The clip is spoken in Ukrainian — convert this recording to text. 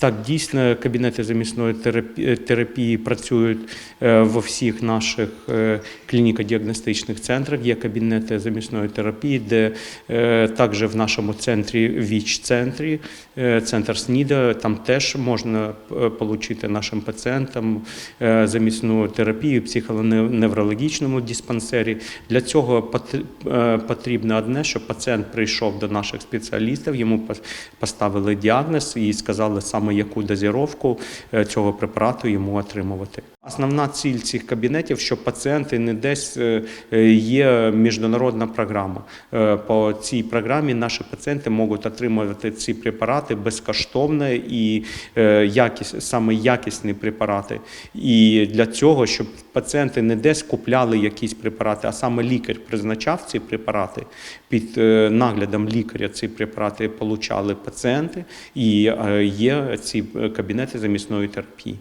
Так, дійсно, кабінети замісної терапії, терапії працюють е, во всіх наших е, клініко-діагностичних центрах. Є кабінети замісної терапії, де е, також в нашому центрі ВІЧ-центрі, е, центр СНІДа, там теж можна е, отримати нашим пацієнтам е, замісну терапію в психоневрологічному диспансері. Для цього е, потрібно одне, щоб пацієнт прийшов до наших спеціалістів, йому поставили діагноз і сказали саме яку дозіровку е, цього препарату йому отримувати. Основна ціль цих кабінетів, щоб пацієнти не десь е, е, є міжнародна програма. По цій програмі наші пацієнти можуть отримувати ці препарати безкоштовно і е, саме якісні препарати. І для цього, щоб пацієнти не десь купляли якісь препарати, а саме лікар призначав ці препарати під наглядом лікаря. Ці препарати получали пацієнти, і є ці е, кабінети замісної терапії.